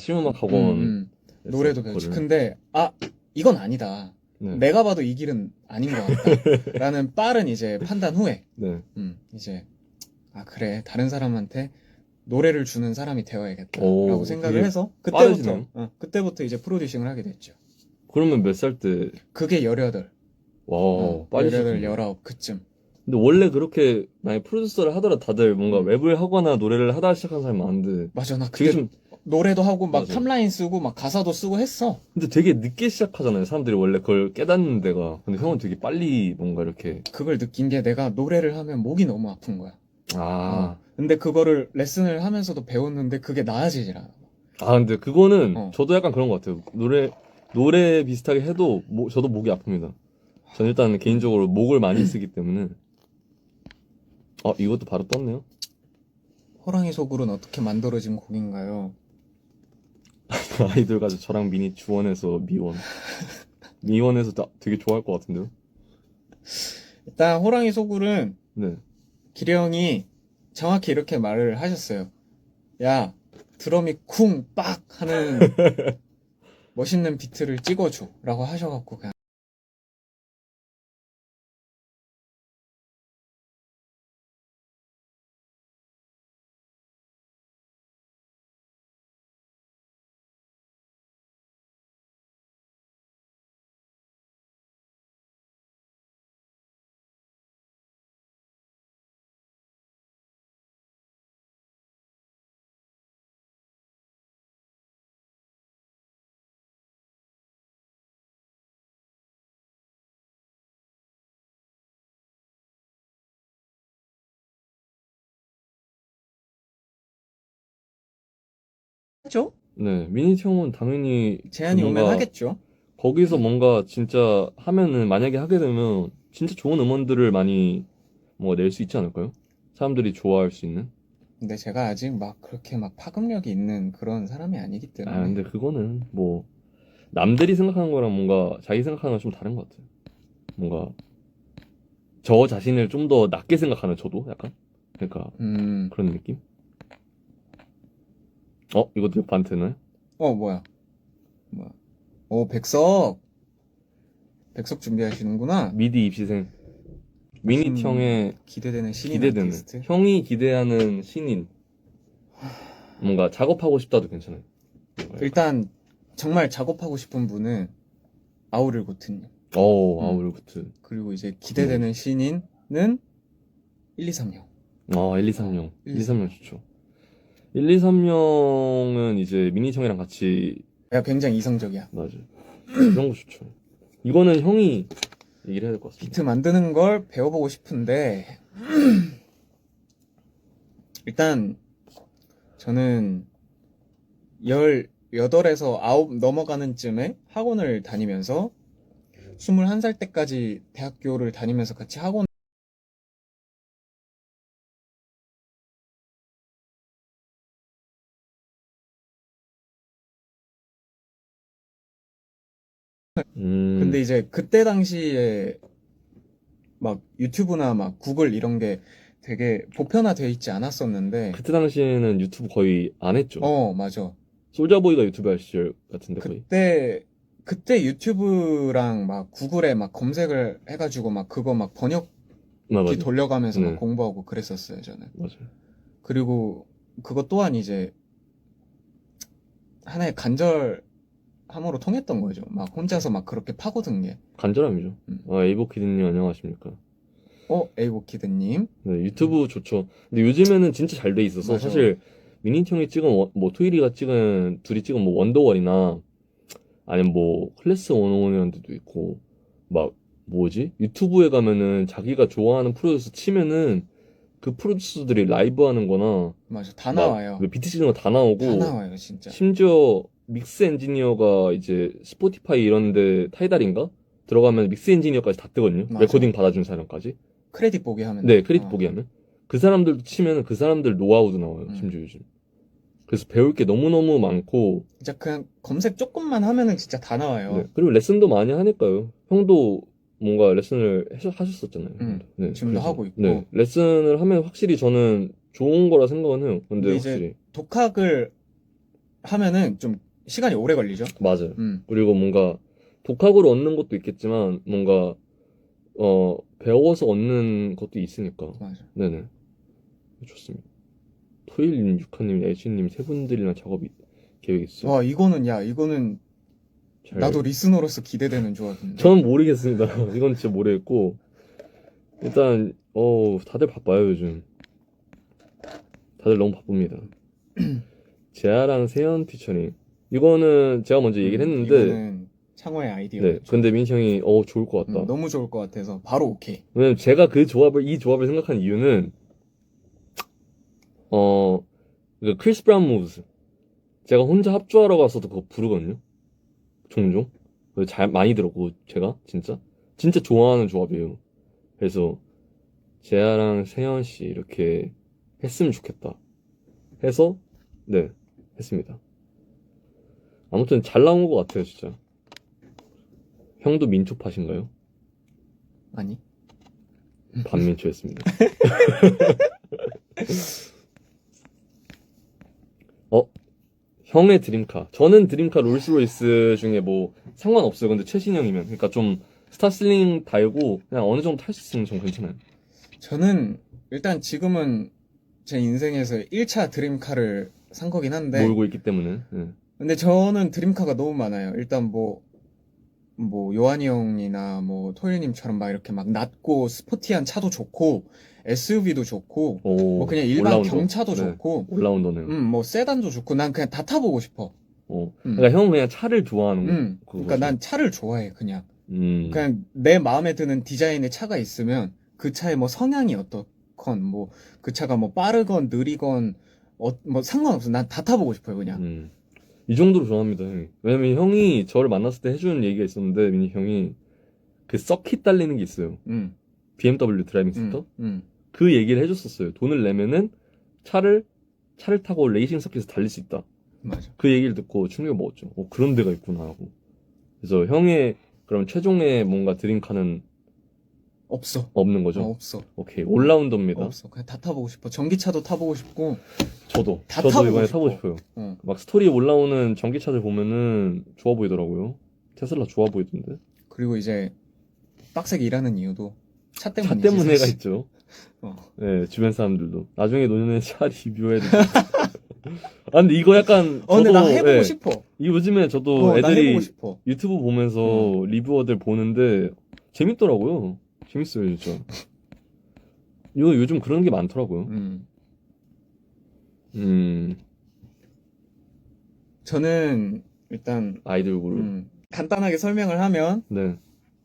자신음악 학원 음, 음. 노래도 배웠지. 거를. 근데 아 이건 아니다. 네. 내가 봐도 이 길은 아닌 것 같다라는 빠른 이제 판단 후에 네. 음, 이제 아 그래 다른 사람한테 노래를 주는 사람이 되어야겠다라고 오, 생각을 되게 해서 그때부터 빠르시네요. 어, 그때부터 이제 프로듀싱을 하게 됐죠. 그러면 몇 살 때? 그게 18, 와, 어, 빨리 18, 시작했네. 19 그쯤. 근데 원래 그렇게 만약 프로듀서를 하더라 도 다들 뭔가 음. 랩을 하거나 노래를 하다 시작한 사람이 많은데 맞아 나 되게 그때 좀 노래도 하고 막 맞아. 탑라인 쓰고 막 가사도 쓰고 했어. 근데 되게 늦게 시작하잖아요. 사람들이 원래 그걸 깨닫는 데가. 근데 형은 되게 빨리 뭔가 이렇게 그걸 느낀 게 내가 노래를 하면 목이 너무 아픈 거야. 아. 어. 근데 그거를 레슨을 하면서도 배웠는데 그게 나아지질 않아. 아 근데 그거는 어. 저도 약간 그런 것 같아요. 노래 노래 비슷하게 해도 모- 저도 목이 아픕니다. 전 일단 개인적으로 목을 많이 쓰기 때문에 어 이것도 바로 떴네요. 호랑이 속으로는 어떻게 만들어진 곡인가요? 아이돌 가족 저랑 미니 주원에서 미원 미원에서 다 되게 좋아할 것 같은데요. 일단 호랑이 속으로는 네. 기령이 정확히 이렇게 말을 하셨어요. 야, 드럼이 쿵, 빡! 하는 멋있는 비트를 찍어줘. 라고 하셔갖고, 그냥. 했죠? 네 미니 형은 당연히 제안이 그 오면 뭔가 하겠죠. 거기서 뭔가 진짜 하면은 만약에 하게 되면 진짜 좋은 음원들을 많이 뭔가 낼수 있지 않을까요? 사람들이 좋아할 수 있는. 근데 제가 아직 막 그렇게 막 파급력이 있는 그런 사람이 아니기 때문에. 아 근데 그거는 뭐 남들이 생각하는 거랑 뭔가 자기 생각하는 건 좀 다른 것 같아요. 뭔가 저 자신을 좀 더 낮게 생각하는 저도 약간 그러니까 음, 그런 느낌. 어 이것도 반트나요? 어, 뭐야. 뭐야. 오, 백석! 백석 준비하시는구나. 미디 입시생 미니 무슨 형의 기대되는 신인 기대되는 아티스트. 형이 기대하는 신인 뭔가 작업하고 싶다도 괜찮아요. 뭔가 일단, 정말 작업하고 싶은 분은 아우를 고트님. 어 음. 아우르구트 그리고 이제 네. 기대되는 신인은 1, 2, 3형. 아 1, 2, 3형 1, 1, 2, 3형 좋죠 1, 2, 3형은 이제 미니 형이랑 같이 내가 굉장히 이성적이야. 맞아. 그런 거 좋죠. 이거는 형이 얘기를 해야 될 것 같습니다. 비트 만드는 걸 배워보고 싶은데, 일단, 저는 18에서 9 넘어가는 쯤에 학원을 다니면서 21살 때까지 대학교를 다니면서 같이 학원 이제 그때 당시에 막 유튜브나 막 구글 이런 게 되게 보편화되어 있지 않았었는데. 그때 당시에는 유튜브 거의 안 했죠. 어 맞아. 솔자보이가 유튜브 할 시절 같은데 거의. 그때 그때 유튜브랑 막 구글에 막 검색을 해가지고 막 그거 막 번역기 아, 맞아. 돌려가면서 막 네. 공부하고 그랬었어요 저는. 맞아 그리고 그것 또한 이제 하나의 간절 함으로 통했던 거죠 막 혼자서 막 그렇게 파고든 게 간절함이죠 음. 아 에이보키드님 안녕하십니까 어, 에이보키드님 네, 유튜브 좋죠. 근데 요즘에는 진짜 잘 돼 있어서 맞아. 사실 미니 형이 찍은 원- 뭐 토이리가 찍은 둘이 찍은 뭐 원더월이나 아니면 뭐 클래스 101이라는 데도 있고 막 뭐지? 유튜브에 가면은 자기가 좋아하는 프로듀서 치면은 그 프로듀서들이 라이브 하는 거나 맞아 다막 나와요 그 비트 치는 거 다 나오고 다 나와요 진짜 심지어 믹스 엔지니어가 이제 스포티파이 이런 데 타이달인가? 들어가면 믹스 엔지니어까지 다 뜨거든요. 맞아. 레코딩 받아준 사람까지. 크레딧 보기 하면 네, 크레딧 어. 보기 하면. 그 사람들도 치면은 그 사람들 노하우도 나와요, 음. 심지어 요즘. 그래서 배울 게 너무너무 많고, 진짜 그냥 검색 조금만 하면은 진짜 다 나와요. 네, 그리고 레슨도 많이 하니까요. 형도 뭔가 레슨을 하셨, 하셨었잖아요. 음, 네, 지금도 그래서, 하고 있고. 네, 레슨을 하면 확실히 저는 좋은 거라 생각은 해요. 근데 근데 확실히. 독학을 하면은 좀 시간이 오래 걸리죠. 맞아요. 음. 그리고 뭔가 독학으로 얻는 것도 있겠지만 뭔가 어 배워서 얻는 것도 있으니까 맞아. 네네 좋습니다. 토일님, 육하님, 애쉬님 세 분들이랑 작업 계획 있어요. 와 이거는 야 이거는 잘- 나도 리스너로서 기대되는 조합인데. 저는 모르겠습니다. 이건 진짜 모르겠고 일단 어 다들 바빠요 요즘. 다들 너무 바쁩니다. 재아랑 세연 피처링 이거는 제가 먼저 얘기를 음, 했는데 이거는 창호의 아이디어. 네 근데 민시 형이 어 좋을 것 같다. 음, 너무 좋을 것 같아서 바로 오케이. 왜냐면 제가 그 조합을 이 조합을 생각한 이유는 어 그 크리스 브라운 무브스. 제가 혼자 합주하러 가서도 그거 부르거든요. 종종. 그래서 잘 많이 들었고 제가 진짜. 진짜 좋아하는 조합이에요. 그래서 재아랑 세연 씨 이렇게 했으면 좋겠다. 해서 네 했습니다 아무튼 잘 나온 것 같아요 진짜 형도 민초파신가요? 아니? 반민초였습니다. 어? 형의 드림카. 저는 드림카 롤스로이스 중에 뭐 상관없어요. 근데 최신형이면. 그러니까 좀 스타슬링 달고 그냥 어느 정도 탈 수 있으면 좀 괜찮아요. 저는 일단 지금은 제 인생에서 1차 드림카를 산 거긴 한데 몰고 있기 때문에. 예. 근데 저는 드림카가 너무 많아요. 일단 뭐, 뭐, 요한이 형이나 뭐, 토일님처럼 막 이렇게 막 낮고 스포티한 차도 좋고, SUV도 좋고, 오, 뭐 그냥 일반 올라운더. 경차도 네, 좋고, 올라운더네요. 음, 뭐, 세단도 좋고, 난 그냥 다 타보고 싶어. 어. 음. 그러니까 형은 그냥 차를 좋아하는 거. 음. 그러니까 난 차를 좋아해, 그냥. 음. 그냥 내 마음에 드는 디자인의 차가 있으면, 그 차의 뭐 성향이 어떻건, 뭐, 그 차가 뭐 빠르건 느리건, 어, 뭐 상관없어. 난 다 타보고 싶어요, 그냥. 음. 이 정도로 좋아합니다, 형이. 왜냐면 형이 저를 만났을 때 해주는 얘기가 있었는데, 민희 형이 그 서킷 달리는 게 있어요. 음, BMW 드라이빙 음, 센터? 음. 그 얘기를 해줬었어요. 돈을 내면은 차를, 차를 타고 레이싱 서킷에서 달릴 수 있다. 맞아. 그 얘기를 듣고 충격 먹었죠. 어, 그런 데가 있구나 하고. 그래서 형의 그럼 최종의 뭔가 드림카는 없어. 없는 거죠? 어, 없어. 오케이. 올라운더입니다. 없어. 그냥 다 타보고 싶어. 전기차도 타보고 싶고, 저도. 다 저도 타보고 이번에 싶어. 타고 싶어요. 어. 막 스토리에 올라오는 전기차들 보면은 좋아 보이더라고요. 테슬라 좋아 보이던데. 그리고 이제 빡세게 일하는 이유도 차 때문이지. 차 때문에가 사실. 있죠. 어. 네, 주변 사람들도. 나중에 노년에 차 리뷰해야 돼. 아, 근데 이거 약간. 어, 근데 나 해보고 예, 싶어. 이 요즘에 저도 어, 나 애들이 해보고 싶어. 유튜브 보면서 리뷰어들 보는데 재밌더라고요. 재밌어요, 진짜. 이거 요즘 그런 게 많더라고요. 음. 음, 저는 일단 아이돌 그룹. 음, 간단하게 설명을 하면 네,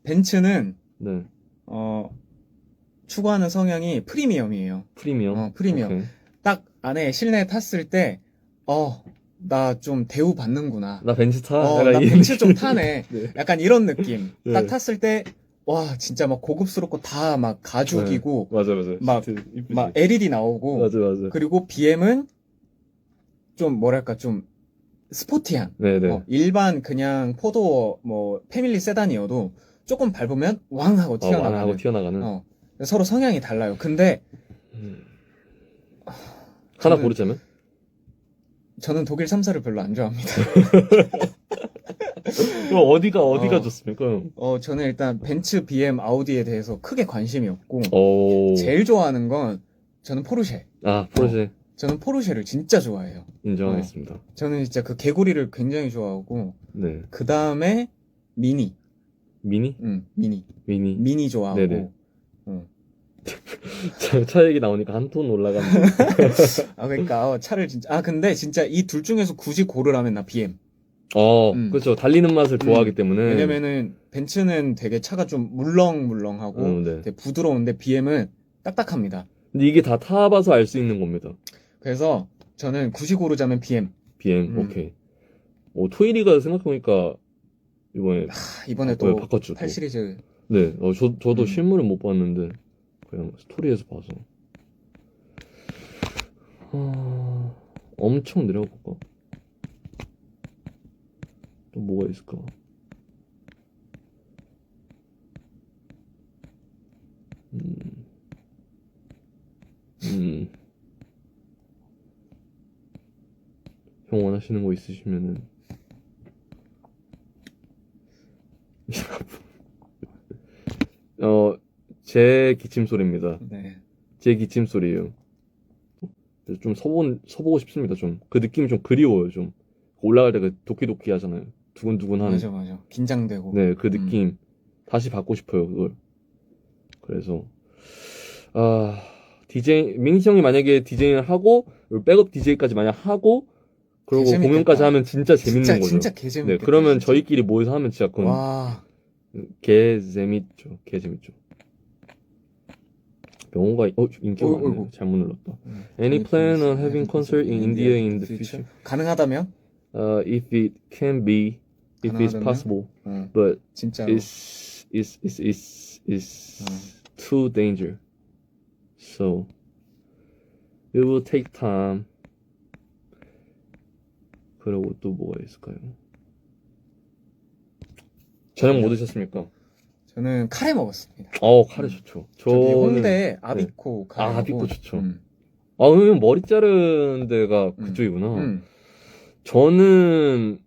벤츠는 네. 어, 추구하는 성향이 프리미엄이에요. 프리미엄. 어, 프리미엄. 오케이. 딱 안에 실내에 탔을 때, 어, 나 좀 대우 받는구나. 나 벤츠 타? 어, 나이 벤츠 좀. 타네. 네. 약간 이런 느낌. 네. 딱 탔을 때, 와, 진짜 막 고급스럽고 다 막 가죽이고, 맞아, 맞아. 막- 이쁘지. 막 LED 나오고, 맞아, 맞아. 그리고 BM은 좀 뭐랄까 좀 스포티한 네네. 어, 일반 그냥 포도 뭐 패밀리 세단이어도 조금 밟으면 왕 하고 어, 튀어나가는 완하고 튀어나가는. 어, 서로 성향이 달라요. 근데 음. 하나 저는- 고르자면? 저는 독일 3사를 별로 안 좋아합니다. 그럼 어디가, 어디가 어. 좋습니까? 어, 저는 일단 벤츠, BM, 아우디에 대해서 크게 관심이 없고 오. 제일 좋아하는 건 저는 포르쉐. 아, 포르쉐. 저는 포르쉐를 진짜 좋아해요. 인정하겠습니다. 저는 진짜 그 개구리를 굉장히 좋아하고 네. 그 다음에 미니, 미니? 음, 미니, 미니. 미니 좋아하고 네네. 차, 차 얘기 나오니까 한 톤 올라가는데. 아, 그러니까 어, 차를 진짜 아 근데 진짜 이 둘 중에서 굳이 고르라면 나 BM. 어, 음. 그렇죠. 달리는 맛을 좋아하기 때문에. 왜냐면은 벤츠는 되게 차가 좀 물렁물렁하고 어, 네. 되게 부드러운데 BM은 딱딱합니다. 근데 이게 다 타봐서 알 수 있는 겁니다. 그래서 저는 굳이 고르자면 BM. BM, 음. 오케이. 오, 토이리가 생각해보니까, 이번에, 하, 이번에 아, 또 바꿨죠. 또. 8 시리즈 네, 어, 저, 저도 음. 실물은 못 봤는데, 그냥 스토리에서 봐서. 아, 엄청 내려가볼까? 또 뭐가 있을까? 음, 음. 형 원하시는 거 있으시면은 어, 제 기침 소리입니다. 네. 제 기침 소리예요. 그래서 좀 서본 서보고 싶습니다. 좀 그 느낌이 좀 그리워요. 좀 올라갈 때 그 도끼도끼 하잖아요. 두근두근한 맞아 맞아. 긴장되고. 네, 그 음. 느낌 다시 받고 싶어요, 그걸. 그래서 아, DJ 민시 형이 만약에 디제잉을 하고 백업 DJ까지 만약 하고 그리고 재밌겠다. 공연까지 하면 진짜 재밌는 진짜 거죠. 진짜 개 재밌겠다. 네, 그러면 진짜. 저희끼리 모여서 하면 진짜 그건 와. 개 재밌죠. 개 재밌죠. 명호가 어 인기가 어이구, 많네. 잘못 눌렀다. 음. Any plan on having concert in India in the future? 가능하다면? Uh, if it can be, if it's possible, 어, but 진짜로. it's it's it's it's, it's 어. too danger. So it will take time. 그리고 또 뭐가 있을까요? 저녁 뭐 드셨습니까? 저는 카레 먹었습니다. 어 카레 좋죠. 저기 저는 홍대 아비코 카레. 아, 아비코 좋죠. 음. 아 그러면 머리 자른 데가 음. 그쪽이구나. 음. 저는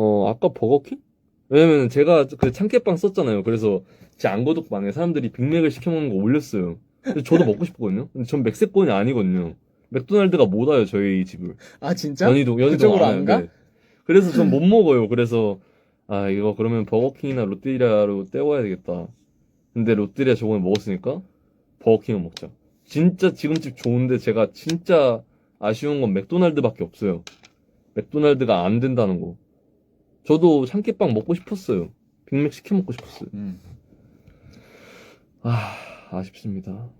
어 아까 버거킹? 왜냐면 제가 그 참깨빵 썼잖아요. 그래서 제 안고독방에 사람들이 빅맥을 시켜 먹는 거 올렸어요. 근데 저도 먹고 싶거든요. 근데 전 맥세권이 아니거든요. 맥도날드가 못 와요 저희 집을. 아 진짜? 연희도 연희도 그쪽으로 안안 가? 네. 그래서 전 못 먹어요. 그래서 아 이거 그러면 버거킹이나 롯데리아로 때워야 되겠다. 근데 롯데리아 저번에 먹었으니까 버거킹을 먹자. 진짜 지금 집 좋은데 제가 진짜 아쉬운 건 맥도날드밖에 없어요. 맥도날드가 안 된다는 거. 저도 참깨빵 먹고 싶었어요. 빅맥 시켜 먹고 싶었어요. 음. 아, 아쉽습니다.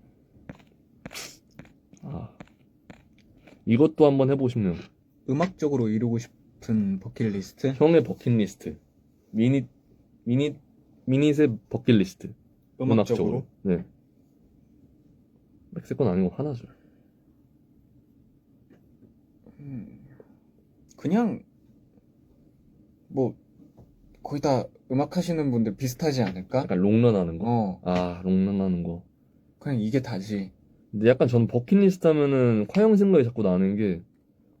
아, 이것도 한번 해보고 싶네요. 음악적으로 이루고 싶은 버킷리스트? 형의 버킷리스트. 미닛, 미닛, 미닛의 버킷리스트. 음악적으로? 네. 맥세권 아니고 하나죠. 음. 그냥 뭐 거의 다 음악 하시는 분들 비슷하지 않을까? 약간 롱런 하는 거. 어, 아, 롱런 하는 거. 그냥 이게 다지. 근데 약간 저는 버킷리스트 하면은 화영 생각이 자꾸 나는 게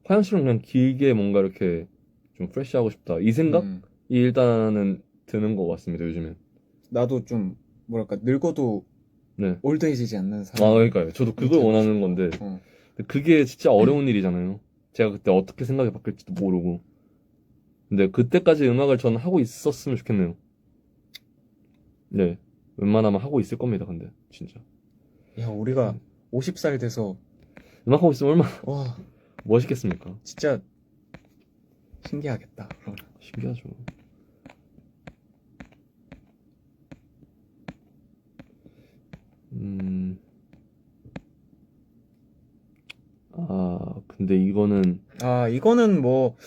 화영 씨랑 그냥 길게 뭔가 이렇게 좀 프레시하고 싶다. 이 생각이 음. 일단은 드는 것 같습니다, 요즘엔. 나도 좀 뭐랄까 늙어도 네. 올드해지지 않는 아, 사람. 그러니까요. 저도 그걸. 원하는 건데. 어. 근데 그게 진짜 어려운 일이잖아요. 제가 그때 어떻게 생각이 바뀔지도 모르고. 근데 그때까지 음악을 저는 하고 있었으면 좋겠네요. 네. 웬만하면 하고 있을 겁니다, 근데. 진짜. 야, 우리가 50살 돼서 음악 하고 있으면 얼마나 와, 멋있겠습니까? 진짜 신기하겠다. 그럼. 신기하죠. 음. 아, 근데 이거는 아, 이거는 뭐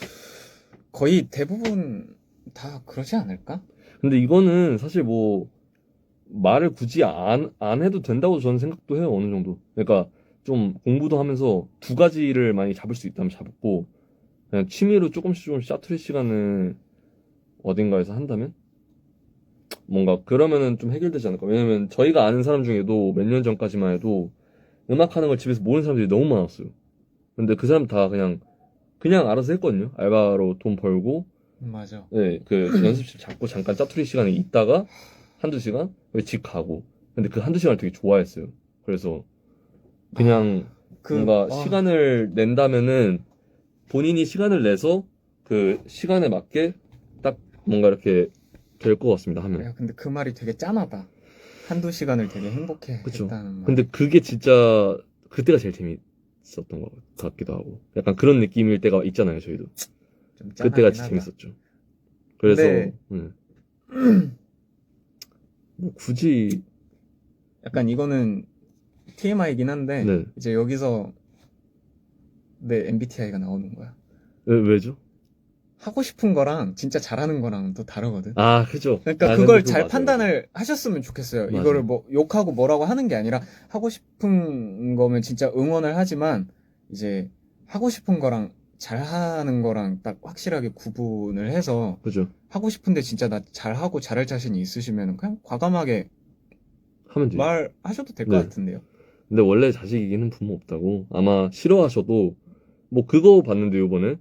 거의 대부분 다 그러지 않을까? 근데 이거는 사실 뭐 말을 굳이 안, 안 해도 된다고 저는 생각도 해요 어느 정도. 그러니까 좀 공부도 하면서 두 가지를 많이 잡을 수 있다면 잡고 그냥 취미로 조금씩 조금씩 짜투리 시간을 어딘가에서 한다면? 뭔가 그러면은 좀 해결되지 않을까? 왜냐면 저희가 아는 사람 중에도 몇 년 전까지만 해도 음악 하는 걸 집에서 모르는 사람들이 너무 많았어요. 근데 그 사람 다 그냥 그냥 알아서 했거든요 알바로 돈 벌고 음, 맞아. 네, 그 연습실 잡고 잠깐 짜투리 시간에 있다가 한두 시간 집 가고 근데 그 한두 시간을 되게 좋아했어요 그래서 그냥 그 뭔가 아, 시간을 낸다면은 본인이 시간을 내서 그 시간에 맞게 딱 뭔가 이렇게 될 것 같습니다 하면 야, 근데 그 말이 되게 짠하다. 한두 시간을 되게 행복해 그쵸. 했다는 말. 근데 그게 진짜 그때가 제일 재밌 었던 것 같기도 하고 약간 그런 느낌일 때가 있잖아요 저희도 좀 그때가 진짜 하다. 재밌었죠 그래서 근데- 음. 뭐 굳이 약간 이거는 TMI이긴 한데 네. 이제 여기서 내 MBTI가 나오는 거야. 왜, 왜죠? 하고 싶은 거랑 진짜 잘하는 거랑 또 다르거든. 아, 그죠. 그러니까 아, 그걸 잘 맞아요. 판단을 하셨으면 좋겠어요. 맞아요. 이거를 뭐 욕하고 뭐라고 하는 게 아니라 하고 싶은 거면 진짜 응원을 하지만 이제 하고 싶은 거랑 잘하는 거랑 딱 확실하게 구분을 해서 그죠. 하고 싶은데 진짜 나 잘하고 잘할 자신이 있으시면 그냥 과감하게 하면 돼요. 말하셔도 될것 네. 같은데요. 근데 원래 자식 이기는 부모 없다고. 아마 싫어하셔도, 뭐 그거 봤는데 요번에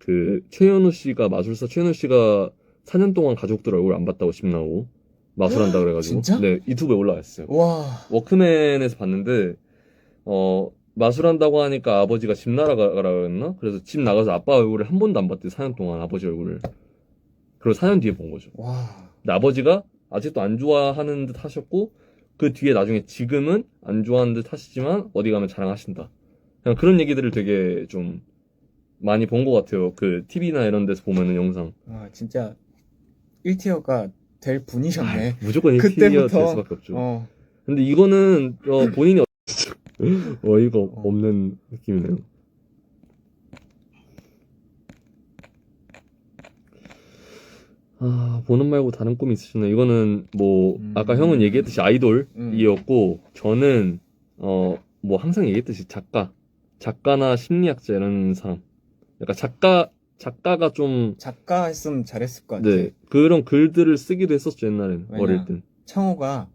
그 최현우 씨가 마술사 최현우 씨가 4년 동안 가족들 얼굴 안 봤다고 집 나오고 마술한다 그래가지고 진짜? 네 유튜브에 올라와 있어요. 와. 워크맨에서 봤는데 어 마술한다고 하니까 아버지가 집 나가라 그랬나? 그래서 집 나가서 아빠 얼굴을 한 번도 안 봤대 4년 동안 아버지 얼굴을 그리고 4년 뒤에 본 거죠. 와. 근데 아버지가 아직도 안 좋아하는 듯 하셨고 그 뒤에 나중에 지금은 안 좋아하는 듯 하시지만 어디 가면 자랑하신다. 그냥 그런 얘기들을 되게 좀 많이 본 것 같아요. 그 TV나 이런 데서 보면은 영상. 와, 진짜 1티어가 될 분이셨네. 무조건 그때부터, 1티어 될 수밖에 없죠. 어. 근데 이거는 어, 본인이 어이가 없는 느낌이네요. 아 보는 말고 다른 꿈이 있으시나요? 이거는 뭐 음. 아까 형은 얘기했듯이 음. 아이돌이었고 저는 어 뭐 항상 얘기했듯이 작가 작가나 심리학자 이런 사람 약간 작가 작가가 좀 작가 했으면 잘했을 것 같아. 네, 그런 글들을 쓰기도 했었죠 옛날엔 왜냐? 어릴 땐 창호가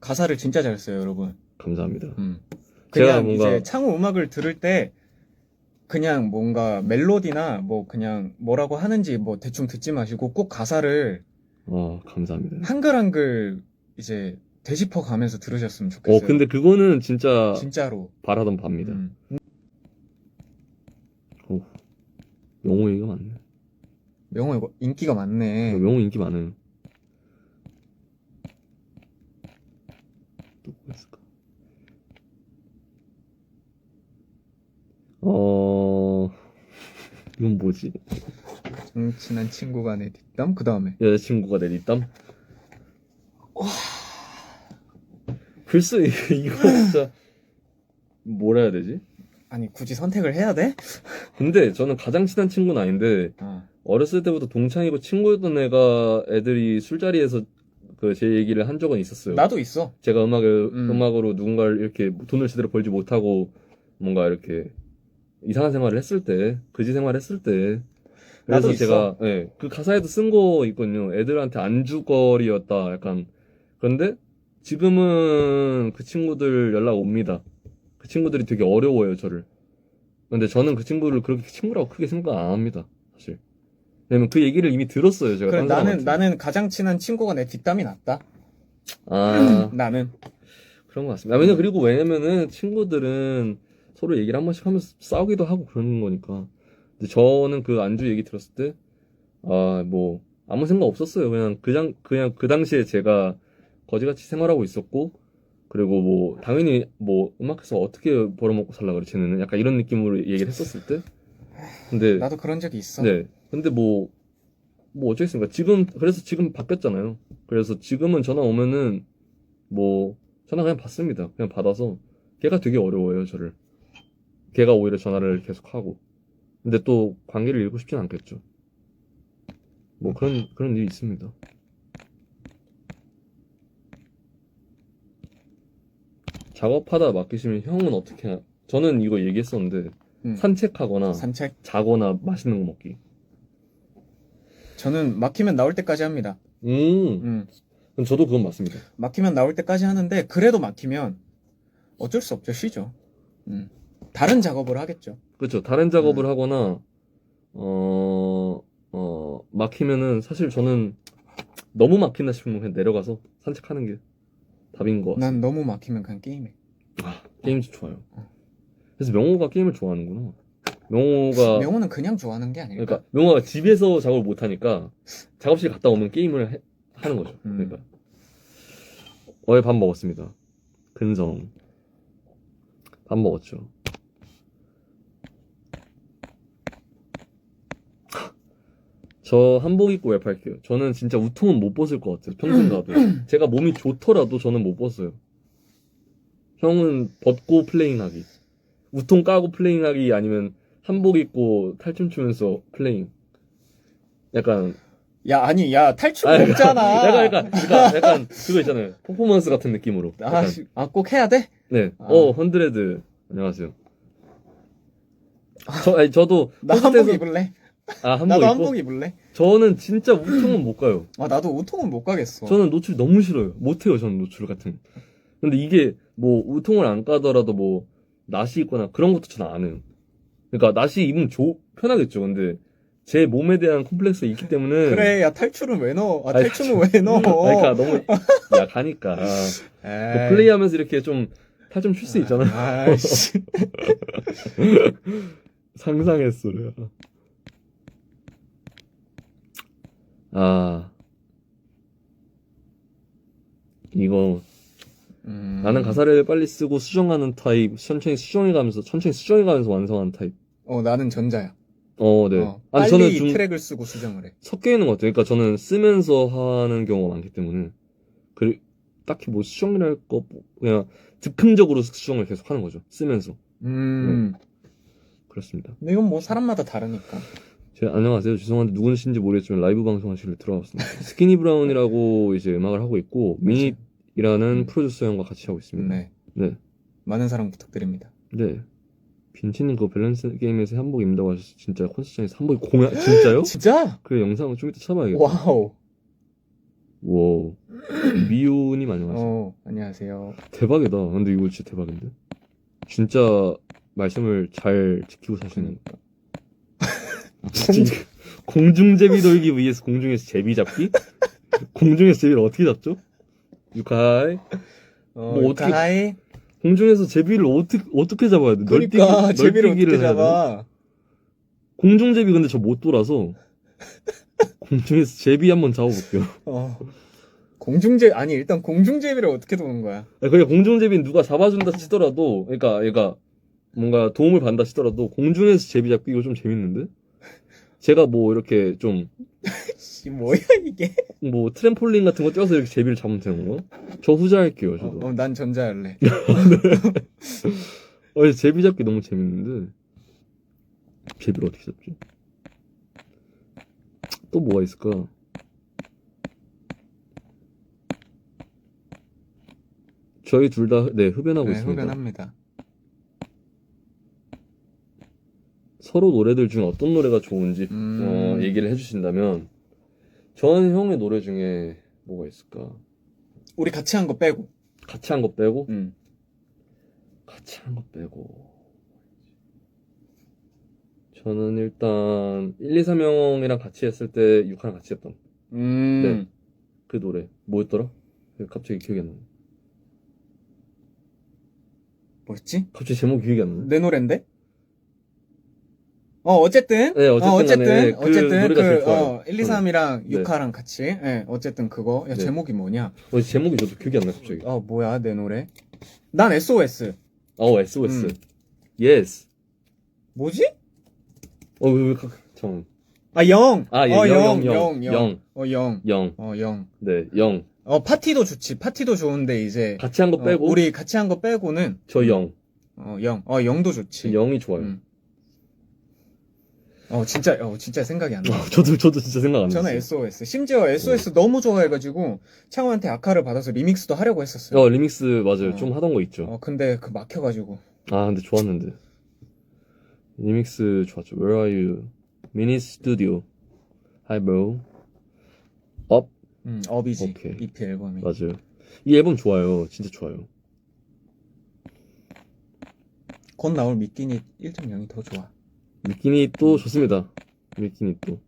가사를 진짜 잘 써요, 여러분. 감사합니다. 음. 제가 그냥 뭔가- 이제 창호 음악을 들을 때 그냥 뭔가 멜로디나 뭐 그냥 뭐라고 하는지 뭐 대충 듣지 마시고 꼭 가사를 아 감사합니다. 한글 한글 이제 되짚어 가면서 들으셨으면 좋겠어요. 어 근데 그거는 진짜 진짜로. 바라던 바입니다. 음. 명호 얘기가 많네. 명호 이거 인기가 많네. 명호 인기 많아요. 또 뭐가 있을까? 어 이건 뭐지? 음, 친한 친구가 내 뒷담 그 다음에 여자친구가 내 뒷담? 글쎄 이거 진짜 뭐라 해야 되지? 아니 굳이 선택을 해야 돼? 근데 저는 가장 친한 친구는 아닌데 어. 어렸을 때부터 동창이고 친구였던 애가 애들이 술자리에서 그 제 얘기를 한 적은 있었어요. 나도 있어. 제가 음악을 음. 음. 악으로 누군가를 이렇게 돈을 제대로 벌지 못하고 뭔가 이렇게 이상한 생활을 했을 때 그지 생활을 했을 때 나도 그래서 있어. 제가 예, 그 가사에도 쓴 거 있거든요. 애들한테 안주거리였다. 약간 그런데 지금은 그 친구들 연락 옵니다. 그 친구들이 되게 어려워요 저를. 근데 저는 그 친구를 그렇게 친구라고 크게 생각 안 합니다. 사실. 왜냐면 그 얘기를 이미 들었어요 제가. 그래 딴 나는 사람한테. 나는 가장 친한 친구가 내 뒷담이 낫다. 아 나는 그런 것 같습니다. 아, 왜냐 그리고 왜냐면은 친구들은 서로 얘기를 한 번씩 하면서 싸우기도 하고 그러는 거니까. 근데 저는 그 안주 얘기 들었을 때, 아, 뭐, 아무 생각 없었어요. 그냥, 그냥, 그냥 그 당시에 제가 거지같이 생활하고 있었고, 그리고 뭐, 당연히 뭐, 음악에서 어떻게 벌어먹고 살라 그래, 쟤는. 약간 이런 느낌으로 얘기를 했었을 때. 근데, 나도 그런 적이 있어. 네. 근데 뭐, 뭐 어쩌겠습니까? 지금, 그래서 지금 바뀌었잖아요. 그래서 지금은 전화 오면은, 뭐, 전화 그냥 받습니다. 그냥 받아서. 걔가 되게 어려워요, 저를. 걔가 오히려 전화를 계속 하고. 근데 또 관계를 잃고 싶진 않겠죠. 뭐 그런, 그런 일이 있습니다. 작업하다 맡기시면 형은 어떻게, 하... 저는 이거 얘기했었는데, 음. 산책하거나, 산책. 자거나 맛있는 거 먹기. 저는 막히면 나올 때까지 합니다. 음, 음. 그럼 저도 그건 맞습니다. 막히면 나올 때까지 하는데 그래도 막히면 어쩔 수 없죠. 쉬죠. 음. 다른 작업을 하겠죠. 그렇죠. 다른 작업을 음. 하거나, 어, 어, 막히면은 사실 저는 너무 막힌다 싶으면 그냥 내려가서 산책하는 게 답인 것 같아요. 난 너무 막히면 그냥 게임해. 게임 좋아요. 어. 그래서 명호가 게임을 좋아하는구나. 명호가, 명호는 그냥 좋아하는 게 아닐까. 그러니까 명호가 집에서 작업을 못 하니까 작업실 갔다 오면 게임을 해- 하는 거죠. 음. 그러니까. 어제 밥 먹었습니다. 근성. 밥 먹었죠. 저 한복 입고 랩할게요. 저는 진짜 우통은 못 벗을 것 같아요. 평생 가도. 제가 몸이 좋더라도 저는 못 벗어요. 형은 벗고 플레잉하기. 우통 까고 플레잉하기 아니면 한복 입고 탈춤 추면서 플레잉. 약간 야 아니 야 탈춤 아, 없잖아. 약간 약간 그러니까 약간 그거 있잖아요. 퍼포먼스 같은 느낌으로. 약간, 아꼭 해야 돼? 네. 아. 어 헌드레드 안녕하세요. 저 아니 저도 나 한복 입을래. 아 한복 나도 입고 한복 입을래. 저는 진짜 우통은 못 가요. 아 나도 우통은 못 가겠어. 저는 노출 너무 싫어요. 못 해요. 저는 노출 같은. 근데 이게 뭐 우통을 안 까더라도 뭐 나시 입거나 그런 것도 저는 안 해요. 그러니까 나시 입으면 좋 편하겠죠. 근데 제 몸에 대한 콤플렉스가 있기 때문에 그래, 야, 탈출은 왜 넣어? 아, 아니, 탈출은 왜 넣어? 그러니까 너무 약하니까 뭐 에이. 플레이하면서 이렇게 좀 탈 좀 출 수 있잖아. 아이씨. 상상했어. 내가. 아 이거 음. 나는 가사를 빨리 쓰고 수정하는 타입, 천천히 수정해가면서 천천히 수정해가면서 완성하는 타입. 어, 나는 전자야. 어, 네. 어, 아니 빨리 저는 좀 트랙을 쓰고 수정을 해. 섞여 있는 것 같아요. 그러니까 저는 쓰면서 하는 경우가 많기 때문에 그 딱히 뭐 수정이랄 거 뭐, 그냥 즉흥적으로 수정을 계속 하는 거죠. 쓰면서 음. 그렇습니다. 근데 이건 뭐 사람마다 다르니까. 제 안녕하세요. 죄송한데 누구신지 모르겠지만 라이브 방송하시길 들어왔습니다. 스키니 브라운이라고 이제 음악을 하고 있고 미닛이라는 음. 프로듀서 형과 같이 하고 있습니다. 네. 네. 많은 사랑 부탁드립니다. 네. 빈치님 그 밸런스 게임에서 한복 입는다고 하셔서 진짜 콘서트장에서 한복이 공연 진짜요? 진짜? 그 영상을 좀 이따 찾아봐야겠다. 와우. 와우. 미우님 안녕하세요. 어, 안녕하세요. 대박이다. 근데 이거 진짜 대박인데? 진짜 말씀을 잘 지키고 사시는. 진짜 이거 공중 제비 돌기 vs 공중에서 제비 잡기? 공중에서 제비를 어떻게 잡죠? 유카이. 어, 뭐 어떻게-? 공중에서 제비를 어떻게, 어떻게 잡아야 돼? 그러니까 널뛰기- 제비를 널뛰기를 어떻게 해야 되나? 잡아? 공중 제비 근데 저 못 돌아서 공중에서 제비 한번 잡아볼게요. 어. 공중제 아니 일단 공중제비를 어떻게 도는 거야? 아, 그게 공중 제비는 누가 잡아준다 치더라도, 그러니까 얘가 뭔가 도움을 받는다 치더라도 공중에서 제비 잡기 이거 좀 재밌는데? 제가 뭐 이렇게 좀 씨 뭐야 이게? 뭐 트램폴린 같은 거 뛰어서 이렇게 제비를 잡으면 되는 거? 저 후자할게요, 어, 저도. 어, 난 전자할래. 어, 제비 잡기 너무 재밌는데 제비를 어떻게 잡지? 또 뭐가 있을까? 저희 둘 다 네 흡연하고 네, 있습니다. 흡연합니다. 서로 노래들 중에 어떤 노래가 좋은지 음. 어, 얘기를 해주신다면 저는 형의 노래 중에 뭐가 있을까? 우리 같이 한 거 빼고. 같이 한 거 빼고 음. 같이 한 거 빼고 저는 일단 1, 2, 3형이랑 같이 했을 때 6화랑 같이 했던 음. 네. 그 노래 뭐였더라? 갑자기 기억이 안 나네 뭐였지? 갑자기 제목 기억이 안 나네 내 노랜데? 어, 어쨌든. 네, 어쨌든 어, 어쨌든. 간에 그 어쨌든. 노래가 제일 그, 좋아요. 어, 1, 2, 3이랑 네. 6화랑 같이. 예, 어쨌든 그거. 야, 네. 제목이 뭐냐? 어, 제목이 저도 기억이 안 나 갑자기 어, 뭐야, 내 노래? 난 SOS. 어 SOS 음. 예스 뭐지? 어, 왜, 왜, 잠깐 아, 영. 아, 예, 어, 영, 영, 영, 영. 영. 어, 영. 영 어, 영. 네, 영. 어, 파티도 좋지. 파티도 좋은데, 이제. 같이 한 거 어, 빼고 우리 같이 한 거 빼고는. 저 영. 어, 영. 어, 영도 좋지. 영이 좋아요. 음. 어, 진짜, 어, 진짜 생각이 안 나. 어, 저도 저도 진짜 생각 안 저는 났어요. SOS. 심지어 SOS 너무 좋아해가지고, 창호한테 아카를 받아서 리믹스도 하려고 했었어요. 어, 리믹스 맞아요. 어. 좀 하던 거 있죠. 어, 근데 그 막혀가지고. 아, 근데 좋았는데. 리믹스 좋았죠. Where are you? 미니 스튜디오. Hi bro. 업 음, 업이지. 오케이. EP 앨범이. 맞아요. 이 앨범 좋아요. 진짜 좋아요. 곧 나올 미끼니 1.0이 더 좋아. 미끼니 또 좋습니다. 미끼니 또.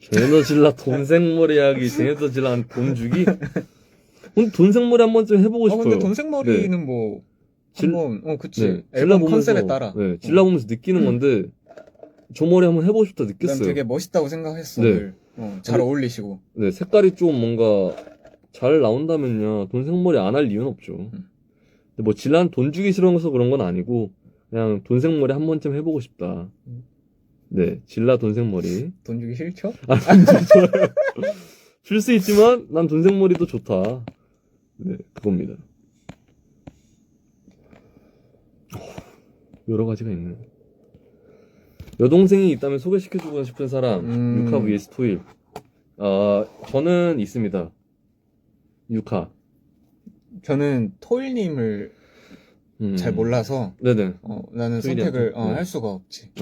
제너질라 돈생머리 하기 제너질라 돈 주기? 근데 돈생머리 한 번쯤 해보고 어, 싶어요. 근데 돈색머리는 뭐, 질- 한번, 어, 그치. 네, 앨범 질러보면서- 컨셉에 따라. 네, 질러보면서 느끼는 건데 저 머리 한번 해보고 싶다 난 느꼈어요. 되게 멋있다고 생각했어. 네. 늘. 어, 잘 근데- 어울리시고. 네, 색깔이 좀 뭔가 잘 나온다면요. 돈색머리 안 할 이유는 없죠. 음. 근데 뭐 질란 돈 주기 싫어서 그런 건 아니고 그냥 돈색머리 한 번쯤 해보고 싶다. 음. 네, 질라 돈색머리. 돈 주기 싫죠? 아, 좋아요. 줄 수 있지만 난 돈색머리도 좋다. 네, 그겁니다. 여러 가지가 있네. 여동생이 있다면 소개시켜주고 싶은 사람, 음. 유카 vs 토일. 아, 저는 있습니다. 유카. 저는 토일님을 음. 잘 몰라서, 네네. 어, 나는? 선택을, 어, 네. 할 수가 없지.